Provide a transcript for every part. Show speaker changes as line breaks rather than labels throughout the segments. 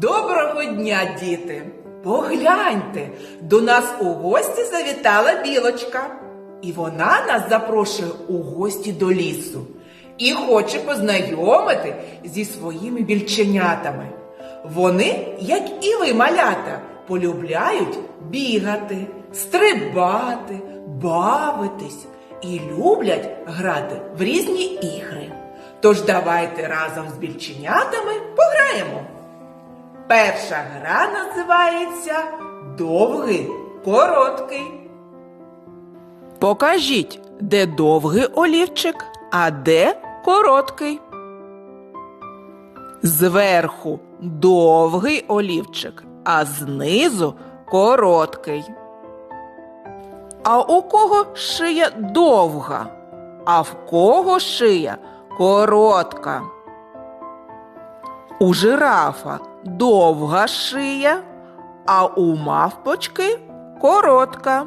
Доброго дня, діти! Погляньте, до нас у гості завітала білочка. І вона нас запрошує у гості до лісу і хоче познайомити зі своїми більченятами. Вони, як і ви, малята, полюбляють бігати, стрибати, бавитись і люблять грати в різні ігри. Тож давайте разом з більченятами пограємо. Перша гра називається Довгий короткий. Покажіть, де довгий олівчик, а де короткий. Зверху довгий олівчик, а знизу короткий. А у кого шия довга, а в кого шия коротка? У жирафа довга шия, а у мавпочки коротка.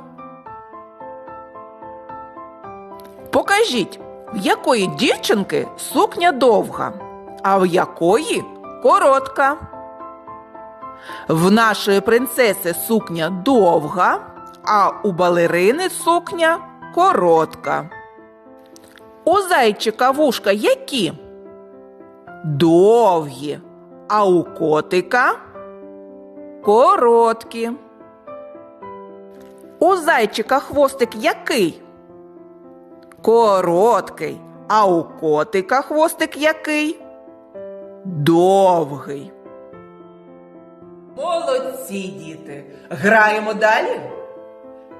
Покажіть, в якої дівчинки сукня довга, а в якої коротка. В нашої принцеси сукня довга, а у балерини сукня коротка. У зайчика вушка які? Довгі, а у котика короткі. У зайчика хвостик який? Короткий, а у котика хвостик який? Довгий. Молодці, діти. Граємо далі.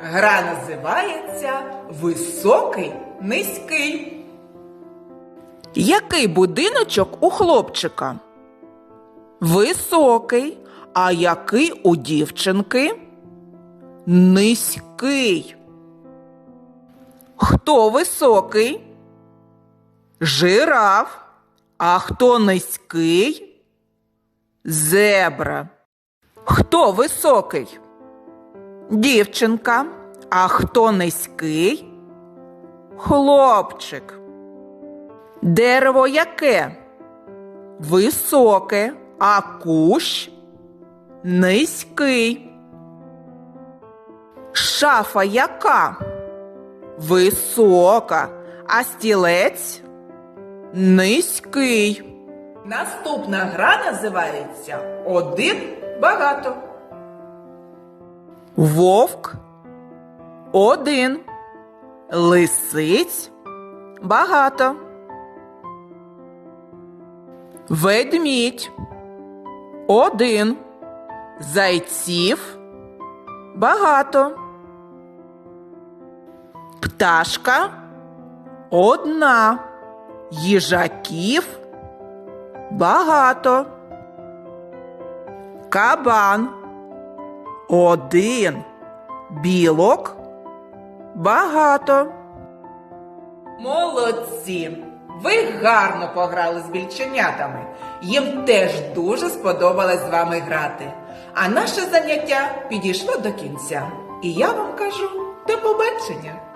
Гра називається Високий низький. Який будиночок у хлопчика? Високий. А який у дівчинки? Низький. Хто високий? Жираф. А хто низький? Зебра. Хто високий? Дівчинка. А хто низький? Хлопчик. Дерево яке? Високе, а кущ низький. Шафа яка? Висока, а стілець низький. Наступна гра називається Один багато. Вовк один. Лисиць багато. Ведмідь один. Зайців багато. Пташка одна. Їжаків багато. Кабан один. Білок багато. Молодці! Ви гарно пограли з більченятами. Їм теж дуже сподобалось з вами грати. А наше заняття підійшло до кінця. І я вам кажу до побачення!